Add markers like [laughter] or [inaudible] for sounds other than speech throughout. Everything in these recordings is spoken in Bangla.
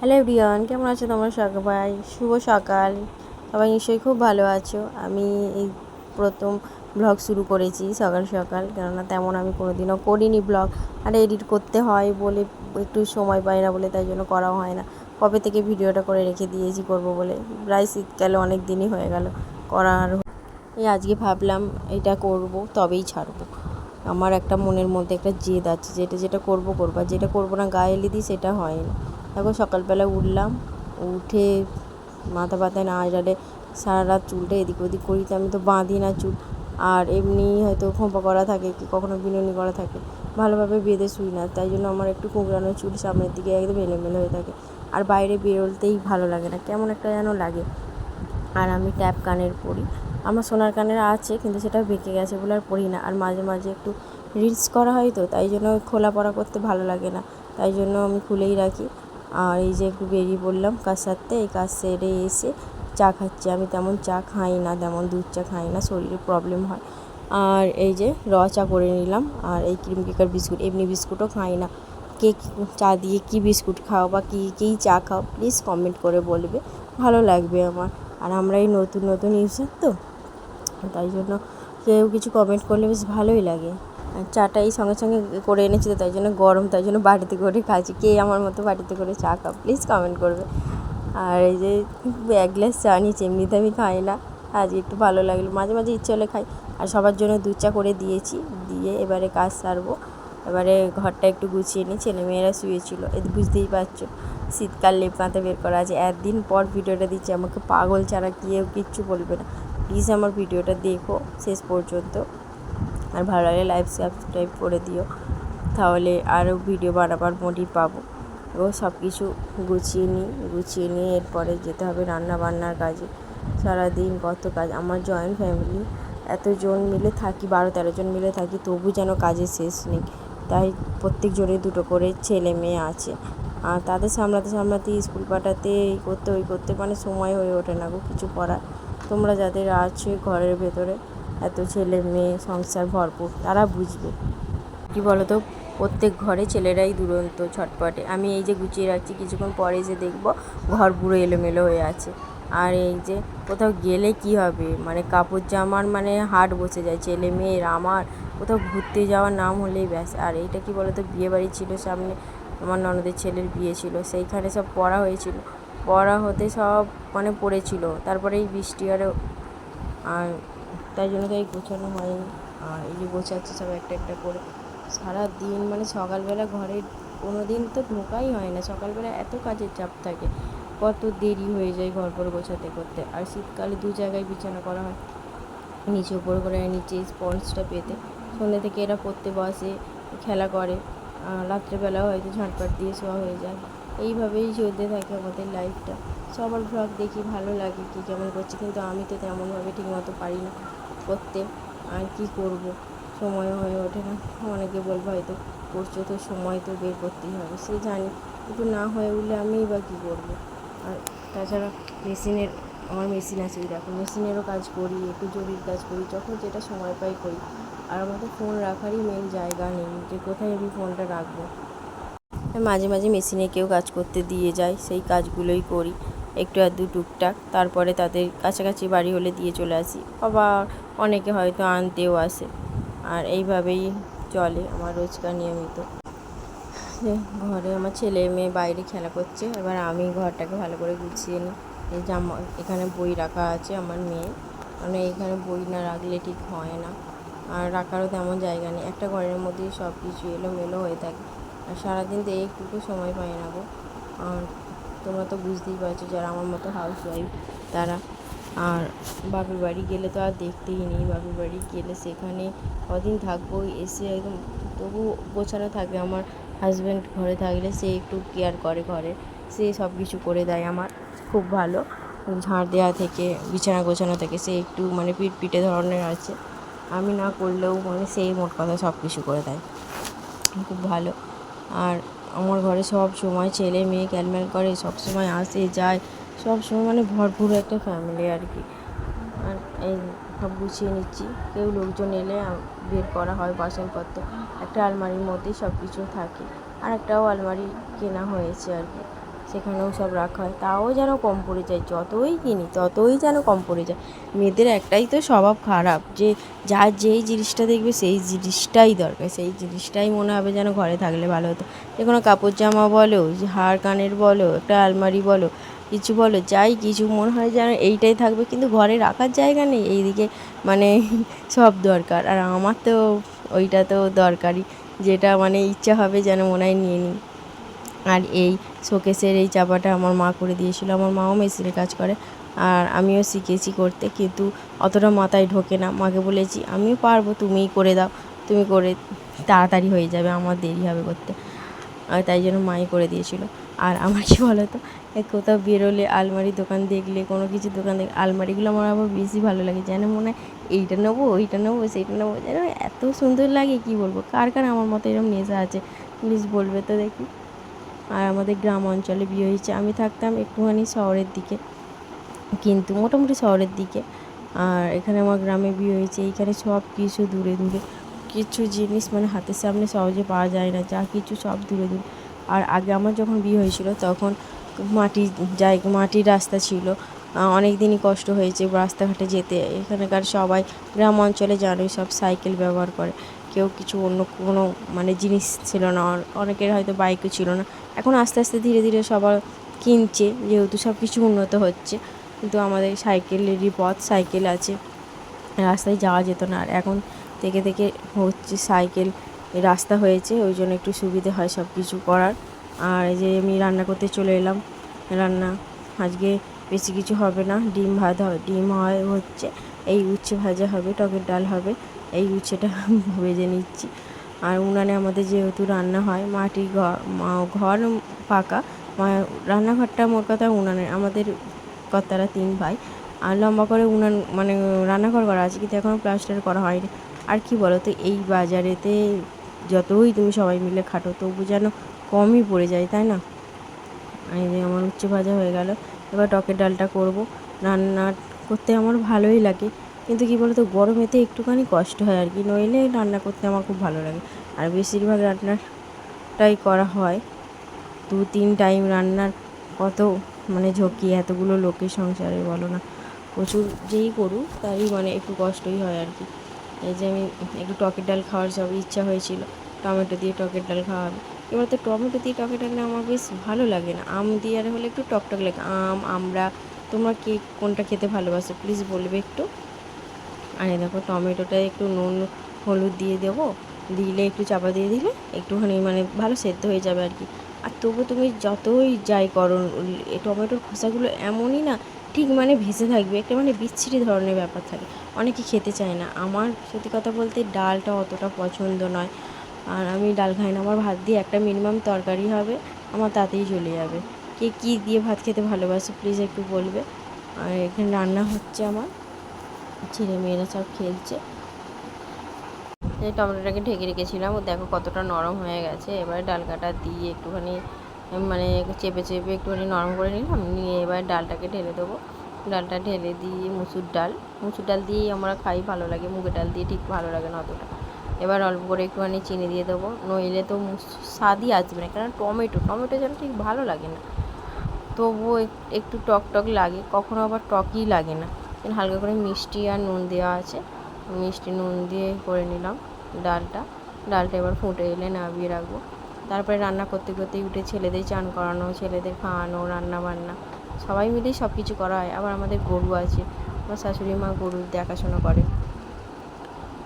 হ্যালো এভরিওয়ান, কেমন আছো তোমরা সবাই? শুভ সকাল। সবাই নিশ্চয়ই খুব ভালো আছো। আমি এই প্রথম ব্লগ শুরু করেছি সকাল সকাল, কেননা তেমন আমি কোনোদিনও করিনি ব্লগ আর এডিট করতে হয় বলে একটু সময় পাই না বলে তাই জন্য করাও হয় না। কবে থেকে ভিডিওটা করে রেখে দিয়েছি করব বলে? প্রায় শীতকালে অনেক দিনই হয়ে গেল করার। এই আজকে ভাবলাম এটা করব, তবেই ছাড়বো। আমার একটা মনের মধ্যে একটা জেদ আছে, যেটা যেটা করব করব, আর যেটা করব না, গায়ে এলে দিই সেটা হয় না। দেখো সকালবেলা উঠলাম, উঠে মাথা ব্যথায় না আজরালে সারা রাত চুলটা এদিক ওদিক করি, তো আমি তো বাঁধি না চুল। আর এমনি হয়তো খোঁপা করা থাকে কি কখনো বিনুনি করা থাকে, ভালোভাবে বেঁধে শুই না, তাই জন্য আমার একটু কুঁকড়ানো চুল সামনের দিকে একদম এলোমেলো হয়ে থাকে। আর বাইরে বেরোতেই ভালো লাগে না, কেমন একটা যেন লাগে। আর আমি ট্যাপ কানের পরি। আমার সোনার কানের আছে, কিন্তু সেটা বেঁকে গেছে বলে আর পরি না। আর মাঝে মাঝে একটু রিলস করা হয় তো, তাই জন্য খোলা পড়া করতে ভালো লাগে না। তাই জন্য আমি খুলেই রাখি। আর এই যে একটু বেরিয়ে পড়লাম কাজ সারতে এই কাজ সেরে এসে চা খাচ্ছি। আমি তেমন চা খাই না, তেমন দুধ চা খাই না, শরীরে প্রবলেম হয়। আর এই যে র চা করে নিলাম, আর এই ক্রিম কেকার বিস্কুট, এমনি বিস্কুটও খাই না। কে চা দিয়ে কী বিস্কুট খাও বা কী কী চা খাও প্লিজ কমেন্ট করে বলবে। ভালো লাগবে আমার। আর আমরা এই নতুন নতুন ইউজার তো, তাই জন্য কেউ কিছু কমেন্ট করলে বেশ ভালোই লাগে। আর চাটা এই সঙ্গে সঙ্গে করে এনেছি তো তাই জন্য গরম, তাই জন্য বাড়িতে করে খাচ্ছি। কে আমার মতো বাড়িতে করে চা খাও প্লিজ কমেন্ট করবে। আর এই যে এক গ্লাস চা নিয়েছি, এমনিতে আমি খাই না। আজ একটু ভালো লাগল। মাঝে মাঝে ইচ্ছে হলে খাই। আর সবার জন্য দুধ চা করে দিয়েছি। দিয়ে এবারে কাজ সারবো। এবারে ঘরটা একটু গুছিয়ে নিই। ছেলেমেয়েরা শুয়েছিল। এ বুঝতেই পারছ। শীতকাল লেপ কাঁথা বের করা আছে। একদিন পর ভিডিওটা দিচ্ছি। আমাকে পাগল ছাড়া কেউ কিচ্ছু বলবে না। প্লিজ আমার ভিডিওটা দেখো শেষ পর্যন্ত। আর ভালো লাগলে লাইভ সাবস্ক্রাইব করে দিও। তাহলে আরও ভিডিও বানাবার মোটিভ পাবো। ও সব কিছু গুছিয়ে নিই গুছিয়ে নিয়ে এরপরে যেতে হবে রান্না বান্নার কাজে। সারাদিন কত কাজ, আমার জয়েন্ট ফ্যামিলি এতজন মিলে থাকি, বারো তেরো জন মিলে থাকি, তবু যেন কাজের শেষ নেই। তাই প্রত্যেকজনের দুটো করে ছেলে মেয়ে আছে। আর তাদের সামলাতে সামলাতে স্কুল পাঠাতে, এই করতে, ওই করতে মানে সময় হয়ে ওঠে না গো কিছু করার। তোমরা যাদের আছো ঘরের ভেতরে এত ছেলে মেয়ে, সংসার ভরপুর, তারা বুঝবে। কী বলো তো প্রত্যেক ঘরে ছেলেরাই দুরন্ত, ছটপটে। আমি এই যে গুছিয়ে রাখছি, কিছুক্ষণ পরে এসে দেখব ঘর পুরো এলোমেলো হয়ে আছে। আর এই যে কোথাও গেলে কি হবে? মানে কাপড় জামার মানে হাট বসে যায়, ছেলে মেয়ের, আমার। কোথাও ঘুরতে যাওয়ার নাম হলেই ব্যাস। আর এইটা কি বলো তো বিয়ে বাড়ি ছিল সামনে, আমার ননদের ছেলের বিয়ে ছিল, সেইখানে সব পড়া হয়েছিল। পড়া হতে সব মানে পড়েছিল। তারপরে এই বৃষ্টি আরও আর তাই জন্য তাই গোছানো হয়নি। আর এই যে গোছাচ্ছে সব একটা একটা করে। সারা দিন মানে সকালবেলা ঘরে কোনো দিন তো ঢোকাই হয় না। সকালবেলা এত কাজের চাপ থাকে। কত দেরি হয়ে যায় ঘর পর গোছাতে করতে। আর শীতকালে দু জায়গায় বিছানা করা হয়। নিচে উপর করে, নিচে স্পঞ্জটা পেতে। সন্ধ্যে থেকে এরা পড়তে বসে, খেলা করে। রাত্রেবেলাও হয়তো ঝাঁটপাট দিয়ে শোয়া হয়ে যায়। এইভাবেই চলতে থাকে আমাদের লাইফটা সবার ভ্লগ দেখি, ভালো লাগে কী কেমন করছে, কিন্তু আমি তো তেমনভাবে ঠিকমতো পারি না করতে। আর কী করব? সময় হয়ে ওঠে না। অনেকে বলব, হয়তো করছ তো, সময় তো বের করতেই হবে। সে জানি একটু না হয়ে উঠলে আমিই বা কী করব? আর তাছাড়া মেশিনের, আমার মেশিন আছে দেখো, মেশিনেরও কাজ করি, একটু জরির কাজ করি, যখন যেটা সময় পাই করি। আর আমার তো ফোন রাখারই মেন জায়গা নেই, যে কোথায় আমি ফোনটা রাখব? মাঝে মাঝে মেশিনে কেউ কাজ করতে দিয়ে যায়, সেই কাজগুলোই করি। একটু আধটু টুকটাক, তারপরে তাদের কাছাকাছি বাড়ি হলে দিয়ে চলে আসি। আবার অনেকে হয়তো আনতেও আসে। আর এইভাবেই চলে আমার রোজকার নিয়মিত। ঘরে আমার ছেলে মেয়ে বাইরে খেলা করছে, এবার আমি ঘরটাকে ভালো করে গুছিয়ে নিই। এই জামা এখানে বই রাখা আছে আমার মেয়ে মানে এখানে বই না রাখলে ঠিক হয় না। আর রাখারও তেমন জায়গা নেই। একটা ঘরের মধ্যেই সব কিছু এলোমেলো হয়ে থাকে। আর সারাদিন তো একটুকু সময় পাই না গো। আর তোমরা তো বুঝতেই পারছ যারা আমার মতো হাউস ওয়াইফ তারা। আর বাপের বাড়ি গেলে তো আর দেখতেই নেই, বাপের বাড়ি গেলে সেখানে কদিন থাকব, এসে একদম তবু গোছানো থাকে আমার হাজব্যান্ড ঘরে থাকলে সে একটু কেয়ার করে ঘরে, সে সব কিছু করে দেয় আমার, খুব ভালো। ঝাড় দেওয়া থেকে, বিছানা গোছানো থেকে সে একটু মানে পিঠ পিঠে ধরনের আছে। আমি না করলেও মানে সেই মোট কথা সব কিছু করে দেয়। খুব ভালো। আর আমার ঘরে সব সময় ছেলে মেয়ে ক্যালম্যাল করে, সব সময় আসে, যায়। সব সময় মানে ভরপুর একটা ফ্যামিলি আর কি। আর এই সব গুছিয়ে নিচ্ছি। কেউ লোকজন এলে বের করা হয় বাসনপত্র। একটা আলমারির মধ্যেই সব কিছু থাকে। আর একটাও আলমারি কেনা হয়েছে আর কি। সেখানেও সব রাখা হয়। তাও যেন কম পড়ে যায়, যতই কিনি, ততই যেন কম পড়ে যায়। মেয়েদের একটাই তো স্বভাব খারাপ যে, যার যেই জিনিসটা দেখবে সেই জিনিসটাই দরকার। সেই জিনিসটাই মনে হবে যেন ঘরে থাকলে ভালো হতো। যে কোনো কাপড় জামা বলো, যে হার কানের বলো, একটা আলমারি বলো, কিছু বলো, যাই কিছু, মনে হয় যেন এইটাই থাকবে। কিন্তু ঘরে রাখার জায়গা নেই, এইদিকে মানে [laughs] সব দরকার। আর আমার তো ওইটা তো দরকারই, যেটা মানে ইচ্ছা হবে যেন মনে হয় নিয়ে নিই। আর এই শোকেসের এই চাপাটা আমার মা করে দিয়েছিল। আমার মাও মেশিনের কাজ করে আর আমিও শিখেছি করতে কিন্তু অতটা মাথায় ঢোকে না। মাকে বলেছি, আমিও পারব, তুমিই করে দাও। তুমি করে তাড়াতাড়ি হয়ে যাবে, আমার দেরি হবে করতে। আর তাই জন্য মাই করে দিয়েছিল। আর আমার কী বলো তো এ কোথাও বেরোলে আলমারি দোকান দেখলে, কোনো কিছু দোকান দেখলে, আলমারিগুলো আমার আবার বেশি ভালো লাগে। যেন মনে হয় এইটা নেব, ওইটা নেব, সেইটা নেব। যেন এত সুন্দর লাগে, কী বলব? কার কার আমার মতো এরকম নেশা আছে? প্লিজ বলবে তো দেখি। আর আমাদের গ্রাম অঞ্চলে বিয়ে হয়েছে। আমি থাকতাম একটুখানি শহরের দিকে, কিন্তু মোটামুটি শহরের দিকে। আর এখানে আমার গ্রামে বিয়ে হয়েছে এইখানে সব কিছু দূরে দূরে। কিছু জিনিস মানে হাতের সামনে সহজে পাওয়া যায় না, যা কিছু সব দূরে দূরে। আর আগে আমার যখন বিয়ে হয়েছিল তখন মাটি জায়গা মাটির রাস্তা ছিল। অনেক দিনই কষ্ট হয়েছে রাস্তাঘাটে যেতে। এখানকার সবাই গ্রাম অঞ্চলে জানোই সব সাইকেল ব্যবহার করে। কেউ কিছু অন্য কোনো মানে জিনিস ছিল না। অনেকের হয়তো বাইকও ছিল না। এখন আস্তে আস্তে ধীরে ধীরে সবার কিনছে, যেহেতু সব কিছু উন্নত হচ্ছে। কিন্তু আমাদের সাইকেলেরই পথ, সাইকেল আছে। রাস্তায় যাওয়া যেত না। আর এখন থেকে থেকে হচ্ছে সাইকেল রাস্তা হয়েছে, ওই জন্য একটু সুবিধে হয় সব কিছু করার। আর এই যে আমি রান্না করতে চলে এলাম। রান্না আজকে বেশি কিছু হবে না। ডিম ভাত হয় ডিম হয় হচ্ছে। এই উচ্ছে ভাজা হবে, টকের ডাল হবে। এই উচ্ছেটা [laughs] ভেজে নিচ্ছি। আর উনানে আমাদের যেহেতু রান্না হয় মাটির ঘর ঘর পাকা রান্নাঘরটা মোট কথা উনানে, আমাদের কর্তারা তিন ভাই। আর লম্বা করে উনান মানে রান্নাঘর করা আছে, কিন্তু এখনও প্লাস্টার করা হয়নি। আর কি বলো তো, এই বাজারেতে যতই তুমি সবাই মিলে খাটো, তবু যেন কমই পড়ে যায়, তাই না? এই যে আমার উচ্ছে ভাজা হয়ে গেল। এবার টকের ডালটা করব। রান্না করতে আমার ভালোই লাগে। কিন্তু কী বলতো, গরমেতে একটুখানি কষ্ট হয় আর কি। নইলে রান্না করতে আমার খুব ভালো লাগে। আর বেশিরভাগ রান্নাটাই করা হয়। দু, তিন টাইম রান্নার কত মানে ঝক্কি, এতগুলো লোকের সংসারে বলো না। প্রচুর যেই করুক, তারই মানে একটু কষ্টই হয় আর কি। এই যে আমি একটু টকের ডাল খাওয়ার সব ইচ্ছা হয়েছিল, টমেটো দিয়ে টকের ডাল খাওয়াবে। এবার তো টমেটো দিয়ে টকের ডাল আমার বেশ ভালো লাগে না। আম দিয়ে আর হলে একটু টকটক লাগে। আম আমরা তোমরা কে কোনটা খেতে ভালোবাসো? প্লিজ বলবে একটু। আর দেখো টমেটোটা একটু নুন, হলুদ দিয়ে দেবো। দিলে একটু চাপা দিয়ে দিলে একটুখানি মানে ভালো সেদ্ধ হয়ে যাবে আর কি। আর তবু তুমি যতই যাই করো, এই টমেটোর খোসাগুলো এমনই না, ঠিক মানে ভেসে থাকবে, একটা মানে বিচ্ছিরি ধরনের ব্যাপার থাকে। অনেকে খেতে চায় না। আমার সত্যি কথা বলতে ডালটা অতটা পছন্দ নয়। আর আমি ডাল খাই না। আমার ভাত দিয়ে একটা মিনিমাম তরকারি হবে, আমার তাতেই চলে যাবে। কে কী দিয়ে ভাত খেতে ভালোবাসে প্লিজ একটু বলবে। আর এখানে রান্না হচ্ছে আমার ছেলে মেয়েরা সব খেলছে। এই টমেটোটাকে ঢেকে রেখেছিলাম, ও দেখো কতটা নরম হয়ে গেছে। এবার ডাল কাটা দিয়ে একটুখানি মানে চেপে চেপে একটুখানি নরম করে নিলাম, নিয়ে এবার ডালটাকে ঢেলে দেবো। ডালটা ঢেলে দিয়ে মুসুর ডাল মুসুর ডাল দিয়েই আমরা খাই, ভালো লাগে। মুগের ডাল দিয়ে ঠিক ভালো লাগে না অতটা। এবার অল্প করে একটুখানি চিনি দিয়ে দেবো, নইলে তো স্বাদই আসবে না কারণ টমেটো টমেটো যেন ঠিক ভালো লাগে না। তবুও এক- একটু টক টক লাগে, কখনো আবার টকই লাগে না। হালকা করে মিষ্টি আর নুন দেওয়া আছে। মিষ্টি নুন দিয়ে করে নিলাম ডালটা। ডালটা এবার ফুটে এলে নামিয়ে রাখব। তারপরে রান্না করতে করতে উঠে ছেলেদের চান করানো, ছেলেদের খাওয়ানো রান্না বান্না সবাই মিলেই সব কিছু করা হয়। আবার আমাদের গরু আছে। আমার শাশুড়ি মা গরুর দেখাশোনা করে।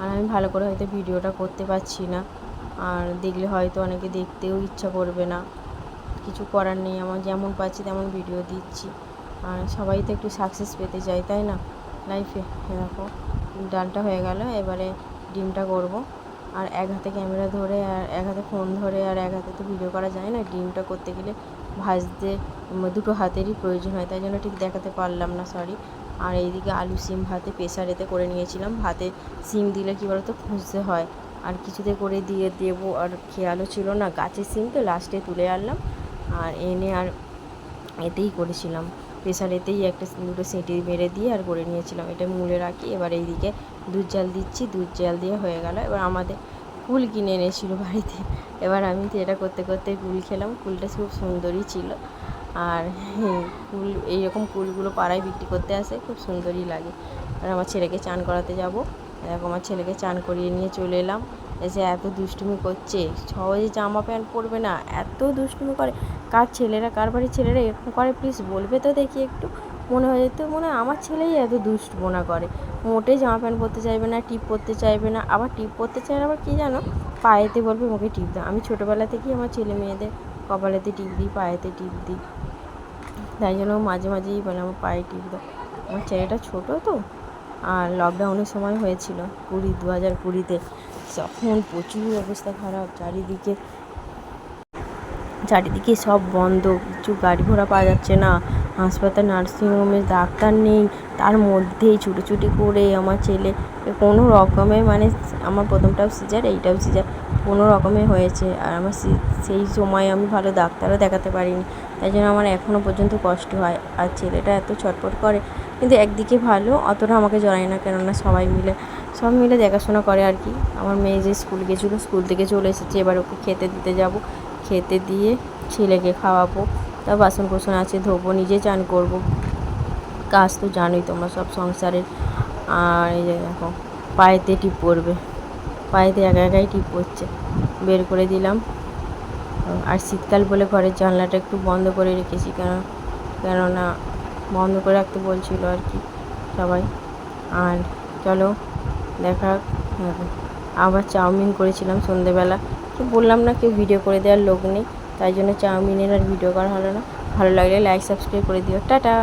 আর আমি ভালো করে হয়তো ভিডিওটা করতে পারছি না। আর দেখলে হয়তো অনেকে দেখতেও ইচ্ছা করবে না। কিছু করার নেই। আমার যেমন পাচ্ছি তেমন ভিডিও দিচ্ছি। আর সবাই তো একটু সাকসেস পেতে চায়, তাই না? লাইফে দেখো, ডালটা হয়ে গেল, এবারে ডিমটা করব। আর এক হাতে ক্যামেরা ধরে, আর এক হাতে ফোন ধরে, আর এক হাতে তো ভিডিও করা যায় না, ডিমটা করতে গেলে ভাজতে দুটো হাতেরই প্রয়োজন হয়, তাই জন্য ঠিক দেখাতে পারলাম না সরি আর এইদিকে আলু সিম ভাতে প্রেসারেতে করে নিয়েছিলাম, ভাতে সিম দিলে কী বলতো, খুঁজতে হয়। আর কিছুতে করে দিয়ে দেবো, আর খেয়ালও ছিল না, গাছের সিম তো লাস্টে তুলে আনলাম, আর এনে আর এতেই করেছিলাম। প্রেসারেতেই একটা দুটো সিটি মেরে দিয়ে আর করে নিয়েছিলাম। এটা মুড়ে রাখি, এবার এইদিকে দুধ জাল দিচ্ছি, দুধ জাল দিয়ে হয়ে গেল। এবার আমাদের কুল কিনে এনেছিল বাড়িতে। এবার আমি তো এটা করতে করতে কুল খেলাম। কুলটা খুব সুন্দরই ছিল। আর কুল, এইরকম কুলগুলো পাড়ায় বিক্রি করতে আসে, খুব সুন্দরই লাগে। আর আমার ছেলেকে চান করাতে যাব। দেখো আমার ছেলেকে চান করিয়ে নিয়ে চলে এলাম। এসে এত দুষ্টুমি করছে, সহজে জামা প্যান্ট পরবে না, এত দুষ্টুমি করে। কার ছেলেরা, কার বাড়ির ছেলেরা এরকম করে? প্লিজ বলবে তো দেখি একটু। মনে হয় তো মনে হয় আমার ছেলেই এত দুষ্টুমোনা করে। মোটেই জামা প্যান্ট পরতে চাইবে না, টিপ পরতে চাইবে না। আবার টিপ পরতে চায় আবার কী জানো? পায়েতে বলবে, মুখে টিপ দাও। আমি ছোটোবেলা থেকেই আমার ছেলে মেয়েদের কপালেতে টিপ দিই, পায়েতে টিপ দিই। তাই জন্য মাঝে মাঝেই বলে, আমার পায়ে টিপ দাও। আমার ছেলেটা ছোটো তো, আর লকডাউনের সময় হয়েছিল কুড়ি দু হাজার কুড়িতে। তখন প্রচুর অবস্থা খারাপ, চারিদিকে চারিদিকে সব বন্ধ, কিছু গাড়ি ঘোড়া পাওয়া যাচ্ছে না, হাসপাতাল নার্সিংহোমে ডাক্তার নেই, তার মধ্যেই ছুটোছুটি করে আমার ছেলে, কোনো রকমে মানে আমার প্রথমটাও সিজার এইটাও সিজার কোনো রকমে হয়েছে। আর আমার সেই সময় আমি ভালো ডাক্তারও দেখাতে পারিনি, তাই জন্য আমার এখনও পর্যন্ত কষ্ট হয়। আর ছেলেটা এত ছটফট করে কিন্তু একদিকে ভালো, অতটা আমাকে জড়ায় না, কেননা সবাই মিলে, সব মিলে দেখাশোনা করে আর কি। আমার মেয়ে যে স্কুল গেছিল, স্কুল থেকে চলে এসেছে, এবার ওকে খেতে দিতে যাব। খেতে দিয়ে ছেলেকে খাওয়াবো তা বাসন কোসন আছে, ধোবো, নিজে চান করব। কাজ তো জানোই তোমরা সব সংসারের। আর এই যে দেখো, পায়েতে টিপ পড়বে পায়েতে একা একাই টিপ পড়ছে বের করে দিলাম। আর শীতকাল বলে ঘরের জানলাটা একটু বন্ধ করে রেখেছি, কেন, কেননা বন্ধ করে রাখতে বলছিল আর কি সবাই। আর চলো দেখা। আবার চাউমিন করেছিলাম সন্ধেবেলা। তো বললাম না কেউ ভিডিও করে দেওয়ার লোক নেই। তাই জন্য চাউমিনের আর ভিডিও করা হলো না। ভালো লাগলে লাইক সাবস্ক্রাইব করে দিও। টাটা!